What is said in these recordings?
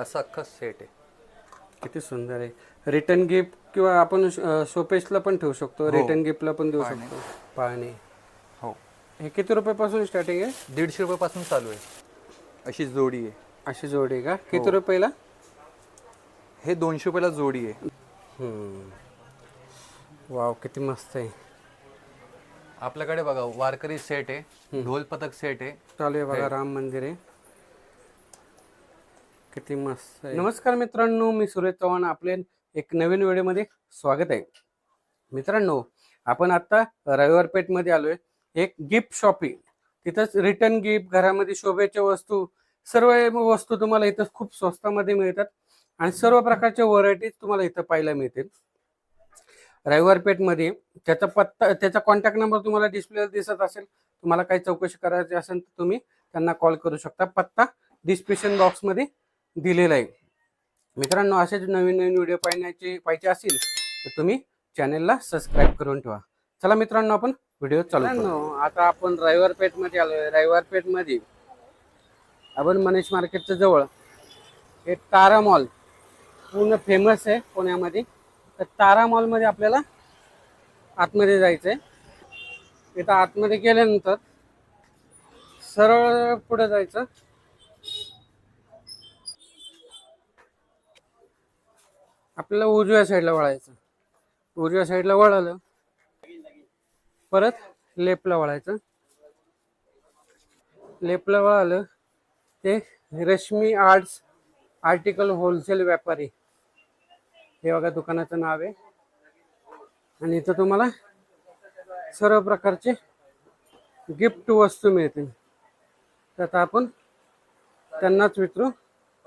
असं अख्खं सेट आहे. किती सुंदर आहे. रिटर्न गिफ्ट किंवा आपण शोपेसला पण ठेवू शकतो. रिटर्न गिफ्टला पण देऊ शकतो. पाणी हो. हे किती रुपयापासून स्टार्टिंग आहे? दीडशे रुपयापासून चालू आहे. अशी जोडी आहे. अशी जोडी आहे का? किती रुपयाला? हे दोनशे रुपयाला जोडी आहे. वाव किती मस्त आहे. आपल्याकडे बघा वारकरी सेट आहे. ढोल पथक सेट आहे. चालू आहे बघा राम मंदिर आहे. किती मस्त नमस्कार मित्रांनो मी सुरेश चव्हाण आपले एक नवीन व्हिडिओमध्ये स्वागत आहे. मित्रांनो आपण आता रविवार पेठमध्ये आलोय. एक गिफ्ट शॉपिंग तिथंच रिटर्न गिफ्ट घरामध्ये शोभेच्या वस्तू सर्व वस्तू तुम्हाला इथं खूप स्वस्तामध्ये मिळतात आणि सर्व प्रकारच्या व्हरायटीज तुम्हाला इथं पाहायला मिळतील. रविवार पेठमध्ये त्याचा पत्ता त्याचा कॉन्टॅक्ट नंबर तुम्हाला डिस्प्लेवर दिसत असेल तुम्हाला काही चौकशी करायची असेल तर तुम्ही त्यांना कॉल करू शकता. पत्ता डिस्क्रिप्शन बॉक्समध्ये दिलेलं आहे. मित्रांनो असेच नवीन नवीन व्हिडिओ पाहण्याचे पाहिजे असतील तर तुम्ही चॅनेलला सबस्क्राईब करून ठेवा. चला मित्रांनो आपण व्हिडिओ चालू आता आपण रविवार पेठमध्ये आलो आहे रविवार पेठमध्ये आपण मनीष मार्केटच्या जवळ हे तारा मॉल पूर्ण फेमस आहे पुण्यामध्ये. तर तारा मॉलमध्ये आपल्याला आतमध्ये जायचं आहे इथं आतमध्ये गेल्यानंतर सरळ पुढे जायचं. आपल्याला उजव्या साईडला वळायचं. उजव्या साईडला वळालं परत लेफ्टला वळायचं. लेफ्टला वळालं ते रश्मी आर्ट्स आर्टिकल होलसेल व्यापारी. हे बघा दुकानाचं नाव आहे. आणि इथं तुम्हाला सर्व प्रकारचे गिफ्ट वस्तू मिळतील. तर आता आपण त्यांनाच विचारू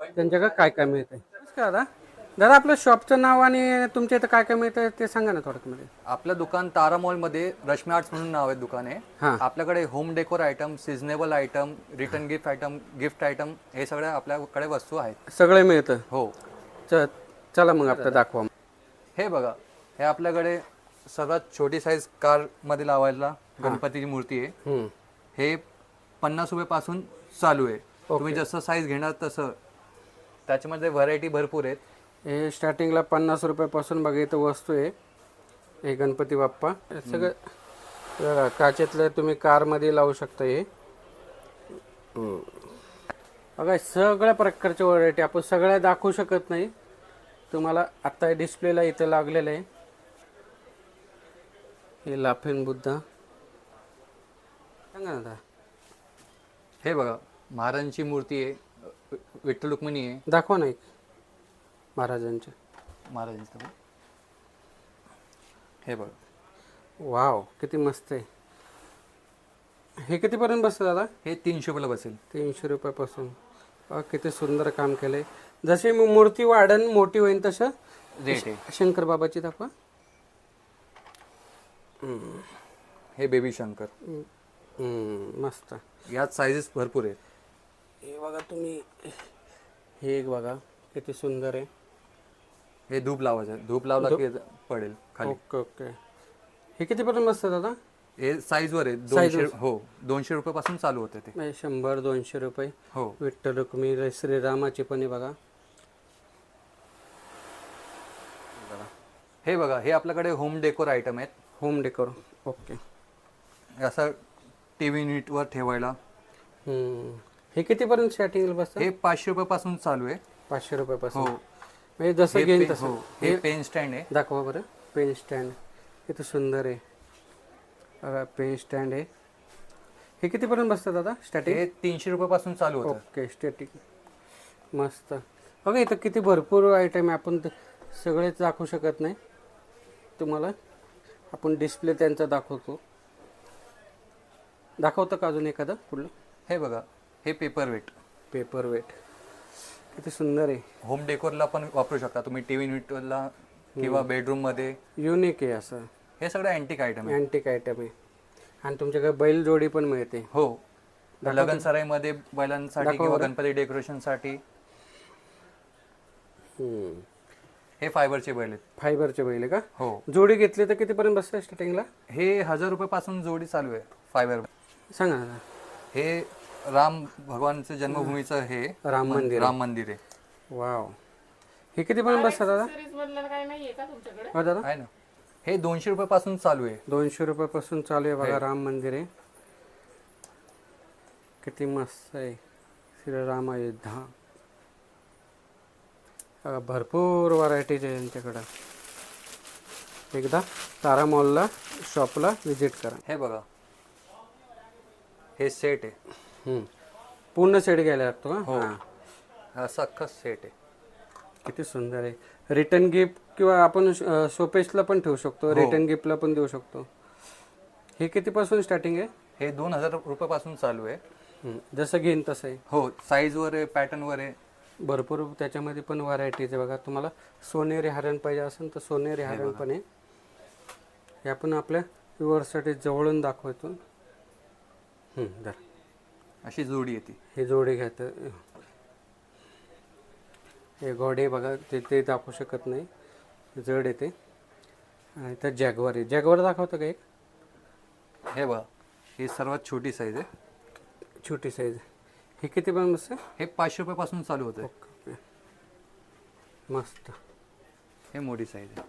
त्यांच्याकडे काय काय मिळतंय. नमस्कार दादा. दादा आपलं शॉपचं नाव आणि तुमच्या इथं काय काय मिळतं ते सांगा ना थोडक्यात मध्ये. आपलं दुकान तारा मॉलमध्ये रश्मी आर्ट्स म्हणून नाव आहे दुकान आहे. हां. आपल्याकडे home decor item seasonable item return gift item gift item हे सगळ्या आपल्याकडे वस्तू आहेत. सगळे मिळतं? हो. च चला मग आता दाखवा हे बघा हे आपल्याकडे सर्वात छोटी साईज कारमध्ये लावायला गणपतीची मूर्ती आहे. हम्म. हे पन्नास रुपयापासून चालू आहे. तुम्ही जसं साईज घेणार तसं. त्याच्यामध्ये व्हरायटी भरपूर आहेत. हे स्टार्टिंगला पन्नास रुपयापासून बघा इथं वस्तू आहे. हे गणपती बाप्पा. हे सगळं बघा, काचेतलं तुम्ही कारमध्ये लावू शकता हे. बघा सगळ्या प्रकारच्या व्हरायटी आपण सगळ्या दाखवू शकत नाही. तुम्हाला आत्ता डिस्प्लेला इथं लागलेलं आहे. हे लाफेन बुद्धा. सांगा ना. हे बघा महाराजांची मूर्ती आहे विठ्ठल रुक्मिणी आहे. दाखवा ना एक. महाराजांचे. महाराजांचं. हे बघा. वाव किती मस्त आहे. हे कितीपर्यंत बसतं दादा? हे तीनशे रुपयाला बसेल. तीनशे रुपयापासून. अ, किती सुंदर काम केलंय. जशी मू- मूर्ती वाढन मोठी होईल तसं रेट आहे. शंकर बाबाची दाखवा. हे बेबी शंकर. हम्म, मस्त. यात साईजेस भरपूर आहेत. हे बघा तुम्ही. हे एक बघा किती सुंदर आहे. हे धूप लावायचं. धूप लावला की पडेल खाली. Okay okay. हे कितीपर्यंत बसतं दादा? हे साईजवर आहे. दोनशे हो दोनशे रुपयापासून चालू होते ते. शंभर दोनशे रुपये. हो. विठ्ठल रुक्मी श्रीरामाचे पण आहे बघा. हे बघा हे आपल्याकडे होम डेकोर आयटम आहेत. Home decor okay. असं टी व्ही युनिटवर ठेवायला. हे कितीपर्यंत स्टार्टिंगला बसतं? हे पाचशे रुपयापासून चालू आहे. पाचशे रुपयापासून. हो. म्हणजे जसं हे घेईन तसं. हो हे पेन स्टँड आहे. दाखवा बरं. Pen stand. किती सुंदर आहे. बघा पेन स्टँड आहे. हे कितीपर्यंत बसतं दादा? स्टॅटिक हे तीनशे रुपयापासून चालू होतं. ओके स्टॅटिक मस्त. बघा इथं किती भरपूर आयटम आहे. आपण ते सगळेच दाखवू शकत नाही. तुम्हाला आपण डिस्प्ले त्यांचा दाखवतो. दाखवतं का अजून एखादं पुढलं? हे बघा हे पेपर वेट पेपर वेट किती सुंदर आहे. होम डेकोरला पण वापरू शकता. तुम्ही टी व्ही युनिटला किंवा बेडरूममध्ये युनिक आहे असं. हे सगळं अँटिक आयटम आहे. अँटिक आयटम आहे. आणि तुमच्याकडे बैल जोडी पण मिळते. हो. लग्न सराईमध्ये बैलांसाठी किंवा गणपती डेकोरेशनसाठी हे फायबरचे बैल आहेत. फायबरचे बैल आहे का? हो. जोडी घेतली तर कितीपर्यंत बसतं स्टार्टिंगला हे हजार रुपयापासून जोडी चालू आहे फायबर सांगा ना. हे राम भगवानचं जन्मभूमीचं हे राम मंदिर राम मंदिर आहे. वाव. हे किती पण बसतात दादा? सिरीज मधलं काही नाहीये का तुमच्याकडे? हो दादा. आहे ना. हे दोनशे रुपयापासून चालू आहे. दोनशे रुपयापासून चालू आहे बघा राम मंदिर आहे. किती मस्त आहे. श्रीराम अयोध्या. बघा, भरपूर व्हरायटीज आहे यांच्याकडं. एकदा तारा मॉलला शॉपला व्हिजिट करा. हे बघा. हे सेट आहे. पूर्ण सेट घ्यायला लागतो का? हां. हा. असं अख्खा सेट आहे. किती सुंदर आहे. रिटर्न गिफ्ट किंवा आपण शोपेसला पण ठेवू शकतो. रिटर्न गिफ्टला पण देऊ शकतो. हे कितीपासून स्टार्टिंग आहे? हे दोन हजार रुपयापासून चालू आहे. हम्म. जसं घेईन तसं आहे. हो. साईजवर आहे पॅटर्नवर आहे. भरपूर त्याच्यामध्ये पण व्हरायटीज आहे बघा. तुम्हाला सोनेरी हरण पाहिजे असेल तर सोनेरी हरण पण आहे. हे आपण आपल्या व्ह्युअरसाठी जवळून दाखवतो. हम्म, धर. अशी जोडी येते. हे जोडे घ्यायचं हे घोडे बघा ते ते दाखवू शकत नाही. जड येते. आणि तर जॅगवर आहे. जॅगवर दाखवतं का एक? हे बघा ही सर्वात छोटी साईज आहे. छोटी साईज हे किती पण मस्त हे पाचशे रुपयापासून चालू होतं मस्त. हे मोठी साईज आहे.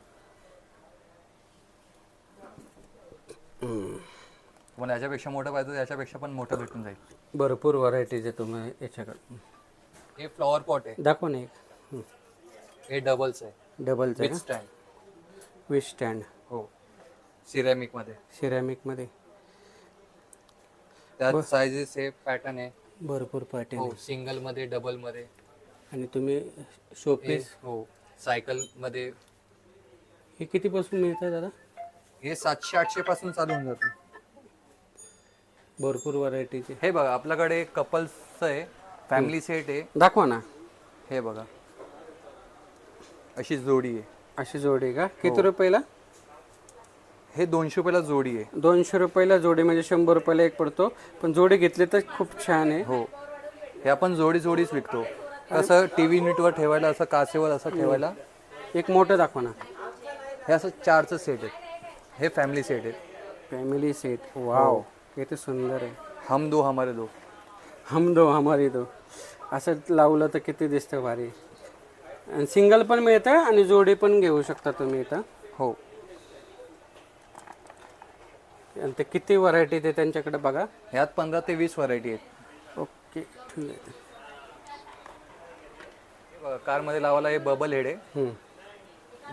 तुम्हाला याच्यापेक्षा मोठं पाहिजे तर याच्यापेक्षा पण मोठं भेटून जाईल. भरपूर व्हरायटीज आहे तुम्हाला याच्याकडे हे फ्लॉवर पॉट आहे. दाखव ना एक. हे डबल्स आहे. डबलचं आहे विथ स्टँड विथ स्टँड हो. सिरॅमिकमध्ये. सिरॅमिकमध्ये त्यात साईजेस आहे पॅटर्न आहे. भरपूर पॅटर्न हो सिंगलमध्ये डबलमध्ये. आणि तुम्ही हे शोपीस हो सायकलमध्ये. हे कितीपासून मिळतं दादा? हे सातशे आठशे पासून चालू होऊन जातं. भरपूर व्हरायटीचे हे बघा आपल्याकडे कपल्सचं आहे फॅमिली सेट आहे. दाखवा ना. हे बघा. अशी जोडी आहे. अशी जोडी आहे का? किती रुपयाला? हे दोनशे रुपयाला जोडी आहे. दोनशे रुपयाला जोडी म्हणजे शंभर रुपयाला एक पडतो. पण जोडी घेतली तर खूप छान आहे. हो. हे आपण जोडी जोडीच विकतो. कसं टी व्ही युनिटवर ठेवायला असं काचेवर असं ठेवायला. एक मोठं दाखवा ना. हे असं चारचं सेट आहे. हे फॅमिली सेट आहे. फॅमिली सेट वाव किती सुंदर आहे हम दो हमारे दो। हम दो हमारी दो। असं लावलं तर किती दिसतं भारी। आणि सिंगल पण मिळतं आणि जोडी पण घेऊ शकता तुम्ही इथं। हो। आणि ते किती व्हरायटी ते त्यांच्याकडे बघा। ह्यात पंधरा ते वीस व्हरायटी आहेत। ओके ठीक आहे हे बघा, कारमध्ये लावायला हे बबल हेड आहे। हम्म.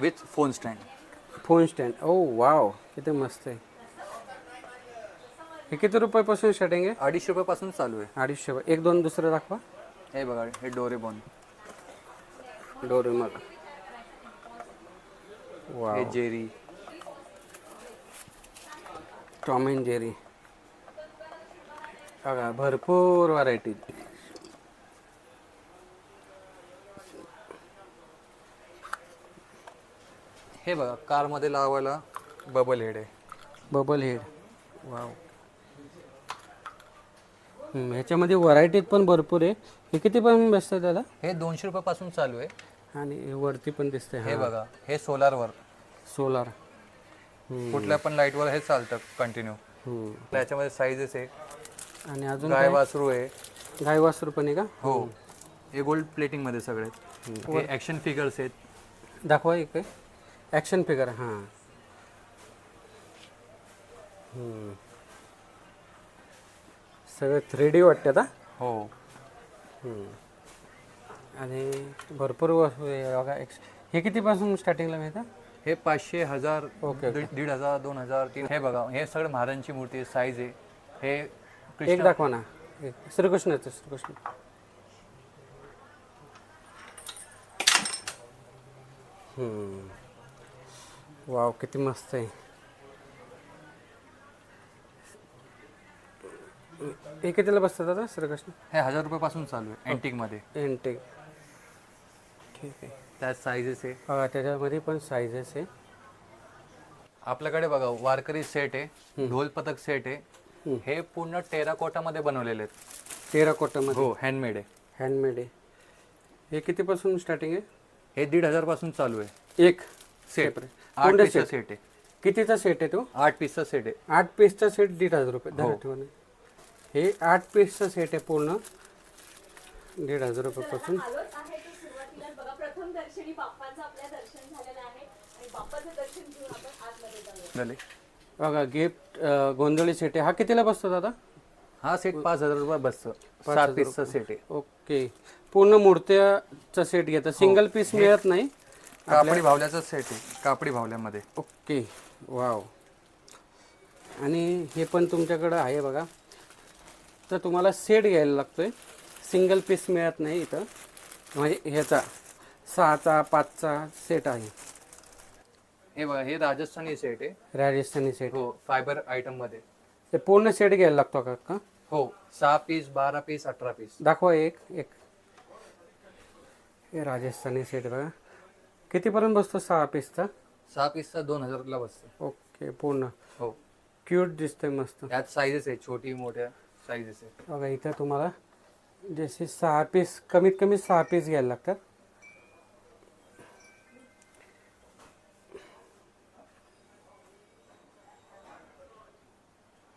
With phone stand phone stand oh wow किती मस्त आहे. हे किती रुपयापासून स्टार्टिंग आहे? अडीचशे रुपयापासून चालू आहे. अडीचशे रुपये. एक दोन दुसरं दाखवा. हे बघा हे डोरेबॉन डोरेमॉन. वाव हे जेरी. टॉम अँड जेरी बघा भरपूर व्हरायटी हे बघा कारमध्ये लावायला बबल हेड आहे. बबल हेड वाव ह्याच्यामध्ये व्हरायटीत पण भरपूर आहे. हे किती पण बसतं त्याला हे दोनशे रुपयापासून चालू आहे. आणि हे वरती पण दिसतंय हे बघा हे सोलारवर सोलार कुठल्या पण लाईटवर हे चालतं कंटिन्यू त्याच्यामध्ये साईजेस आहे. आणि अजून गाय वासरू आहे. गाय वासरू पण आहे का? हो. हे गोल्ड प्लेटिंगमध्ये सगळे. हे ऍक्शन फिगर्स आहेत. दाखवा एक. ॲक्शन फिगर हां. सगळं थ्री डी वाटतं आता? हो. आणि भरपूर वस्तू आहे बघा एक्स हे कितीपासून स्टार्टिंगला मिळतं? हे पाचशे हजार ओके, दीड दीड हजार दोन हजार तीन हे बघा हे सगळं महाराजांची मूर्ती आहे साईज आहे. हे एक कृष्ण दाखवा ना. एक. श्रीकृष्णाचं श्रीकृष्ण. हम्म. वाव किती मस्त आहे. हे कितीला बसतात दादा श्रीकृष्ण? हे हजार रुपयापासून चालू आहे अँटिकमध्ये. एनटेक ठीक आहे. त्यात साईजेस आहे. बघा त्याच्यामध्ये पण साईजेस आहे. आपल्याकडे बघा वारकरी सेट आहे ढोल पथक सेट आहे. हे पूर्ण टेराकोटामध्ये बनवलेले आहेत. तेरा कोटामध्ये हो हँडमेड आहे. हँडमेड आहे. हे कितीपासून स्टार्टिंग आहे? हे दीड हजारपासून चालू आहे. एक. Set separate. आठ कोणतं पीसचा set? सेट आहे. कितीचा सेट आहे तो? आठ पीसचा सेट आहे. आठ पीसचा सेट दीड हजार रुपये. दहा ठेवा ना. हे आठ पीसचा सेट आहे पूर्ण. दीड हजार रुपयापासून प्रथम दर्शनी बाप्पांचं आपल्या दर्शन झालेलं आहे. आणि बाप्पाचं दर्शन घेऊन आपण आतमध्ये जाऊया. झाले. बघा गिफ्ट गोंधळी सेट आहे. हा कितीला बसतो दादा? हा सेट पाच हजार रुपये बसतो. सात पीसचा सेट आहे. ओके. पूर्ण मूर्त्याचा सेट घेता. सिंगल पीस मिळत नाही. कापडी भावल्याचा सेट आहे. कापडी भावल्यामध्ये. ओके. वाव. आणि हे पण तुमच्याकडं आहे बघा. तर तुम्हाला सेट घ्यायला लागतोय. सिंगल पीस मिळत नाही इथं. म्हणजे ह्याचा सहाचा पाचचा सेट आहे. हे बघा हे राजस्थानी सेट आहे. राजस्थानी सेट हो फायबर आयटममध्ये. ते पूर्ण सेट घ्यायला लागतो का? का? हो सहा पीस बारा पीस अठरा पीस दाखवा एक एक. हे राजस्थानी सेट बघा. कितीपर्यंत बसतो सहा पीसचा सहा पीसचा दोन हजारला बसतो. ओके पूर्ण. हो. क्यूट दिसतंय मस्त. यात साईजेस आहे छोटी मोठ्या. साईजेस आहे बघा इथं तुम्हाला जसे सहा पीस कमीत कमी सहा पीस घ्यायला लागतात.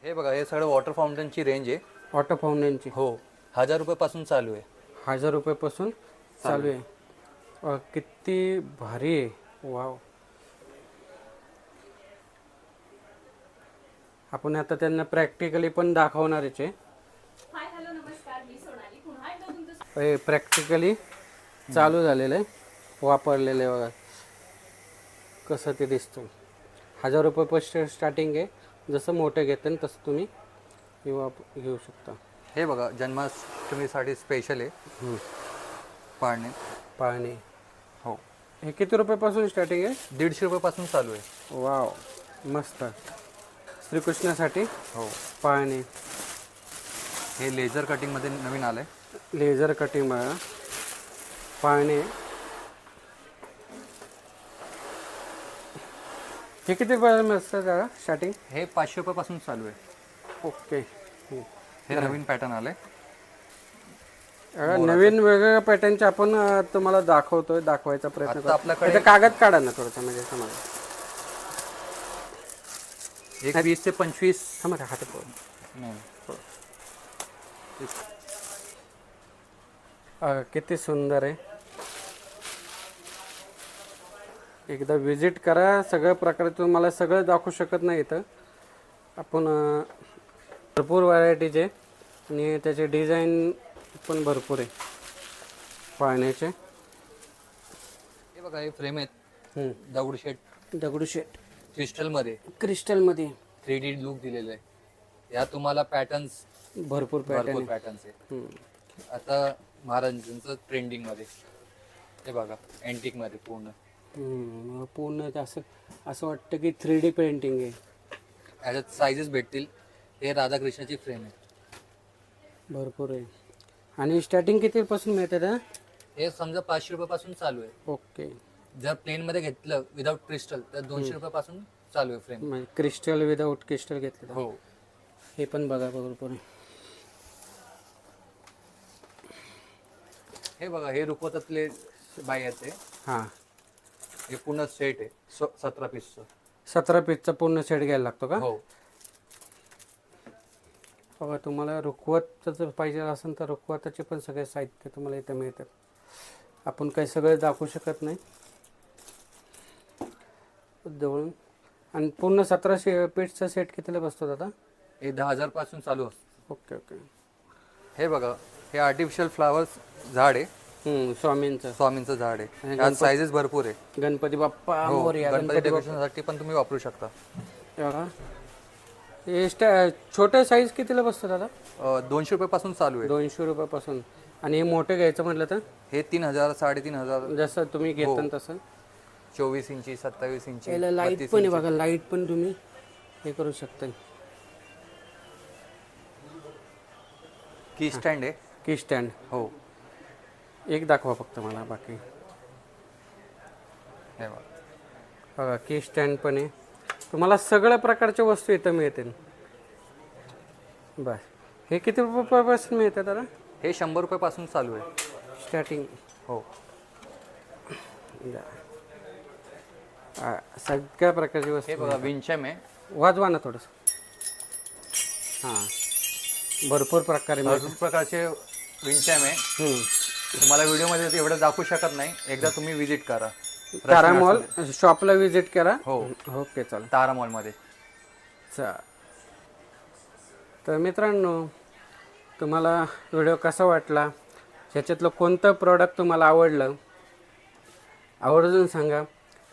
हे बघा हे सगळं वॉटर फाउंटनची रेंज आहे. ऑटो फाउंडेनची हो हजार रुपयापासून चालू आहे. हजार रुपयापासून चालू आहे. अ, किती भारी आहे. वाव आपण आता त्यांना प्रॅक्टिकली पण दाखवणारच आहे. हाय हॅलो नमस्कार. मी सोनाली. पुन्हा एकदा तुमचं प्रॅक्टिकली चालू झालेलं आहे. वापरलेलं आहे बघा. कसं ते दिसतं. हजार रुपयापासून स्टार्टिंग आहे. जसं मोठं घेतं तसं तुम्ही हे वाप घेऊ शकता. हे बघा जन्माष्टमीसाठी स्पेशल आहे. हम्म. पाळणे. पाणी हो. हे किती रुपयापासून स्टार्टिंग आहे? दीडशे रुपयापासून चालू आहे. वाव मस्त. श्रीकृष्णासाठी हो. पाणी हे लेझर कटिंगमध्ये नवीन आलं आहे लेझर कटिंग बघा. पाणी हे किती असतं दादा स्टार्टिंग हे पाचशे रुपयापासून चालू आहे. ओके. हे नवीन पॅटर्न आलंय. अगं, नवीन वेगवेगळ्या पॅटर्नचे आपण तुम्हाला दाखवतोय दाखवायचा प्रयत्न करतो. आपल्याकडे- कागद काढा ना थोडंसं म्हणजे समजा एक वीस ते पंचवीस. समजा हात किती सुंदर आहे. एकदा विजिट करा सगळ्या प्रकारे तुम्हाला सगळं दाखवू शकत नाही इथं. आपण भरपूर व्हरायटीचे आणि त्याचे डिझाईन पण भरपूर आहे. पाण्याचे हे बघा हे फ्रेम आहेत. हम्म. दगडूशेट दगडूशेठ क्रिस्टलमध्ये? क्रिस्टलमध्ये. थ्री डी लुक दिलेलं आहे. या तुम्हाला पॅटर्न्स भरपूर पॅटर्न भरपूर पॅटर्न्स आहे. आता महाराजांचं ट्रेंडिंगमध्ये. हे बघा अँटिकमध्ये पूर्ण. पूर्ण ते असं असं वाटतं की थ्री डी पेंटिंग आहे. याच्यात साईजेस भेटतील. हे राधाकृष्णाची फ्रेम आहे. भरपूर आहे. आणि स्टार्टिंग कितीपासून मिळतं का हे समजा पाचशे रुपयापासून चालू आहे. ओके जर प्लेन मध्ये घेतलं विदाउट क्रिस्टल तर दोनशे रुपयापासून चालू आहे फ्रेम म्हणजे क्रिस्टल विदाऊट क्रिस्टल घेतलं. हो. हे पण बघा आहे हे बघा हे रुपवतातले बाह्याचे हां. हे. पूर्ण सेट आहे. स- सतरा पीसचं सतरा पीसचा पूर्ण सेट घ्यायला लागतो का? हो. बघा तुम्हाला रुखवतचं जर पाहिजे असेल तर रुखवताचे पण सगळे साहित्य तुम्हाला इथं मिळतात. आपण काही सगळं दाखवू शकत नाही. जवळून. आणि पूर्ण सतराशे पीठचा सेट कितीला बसतो दादा? हे दहा हजारपासून चालू असतं. Okay okay. हे बघा हे आर्टिफिशियल फ्लावर्स झाड आहे. हम्म, स्वामींचं. स्वामींचं झाड आहे. आणि यात साईजेस भरपूर आहे. गणपती बाप्पा हो मोरया गणपती पण तुम्ही वापरू शकता. बघा. हे स्टा छोटं साईज कितीला बसतो दादा? अं, दोनशे रुपयापासून चालू आहे. दोनशे रुपयापासून. आणि हे मोठं घ्यायचं म्हटलं तर? हे तीन हजार साडेतीन हजार. जसं तुम्ही घेता तसं. चोवीस इंची सत्तावीस इंची याला लाइट पण आहे. बघा लाइट पण तुम्ही हे करू शकता की स्टँड आहे. की स्टँड हो. एक दाखवा फक्त मला बाकी. हे बघा. बघा की स्टँड पण आहे. तुम्हाला सगळ्या प्रकारच्या वस्तू इथं मिळतील. बस. हे किती रुपयापासून मिळतं दादा? हे शंभर रुपयापासून चालू आहे. स्टार्टिंग हो. सगळ्या प्रकारची हे वस्तू बघा विंचम आहे. वाजवा ना थोडंसं. हां. भरपूर प्रकारे भरपूर प्रकारचे विंचम आहे. हम्म. तुम्हाला व्हिडिओमध्ये एवढं दाखवू शकत नाही. एकदा तुम्ही विजिट करा. तारा मॉल शॉपला व्हिजिट करा. हो. ओके चालेल. तारा मॉलमध्ये चा. तर मित्रांनो तुम्हाला व्हिडिओ कसा वाटला? ह्याच्यातलं कोणतं प्रॉडक्ट तुम्हाला आवडलं? आवर्जून सांगा.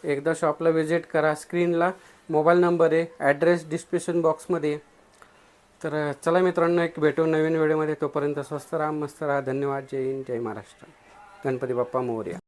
एकदा शॉपला व्हिजिट करा. स्क्रीनला मोबाईल नंबर आहे. ॲड्रेस डिस्क्रिप्शन बॉक्समध्ये तर चला मित्रांनो एक भेटू नवीन व्हिडिओमध्ये तोपर्यंत स्वस्त राहा मस्त राहा. धन्यवाद. जय हिंद. जय महाराष्ट्र. गणपती बाप्पा मोर्या.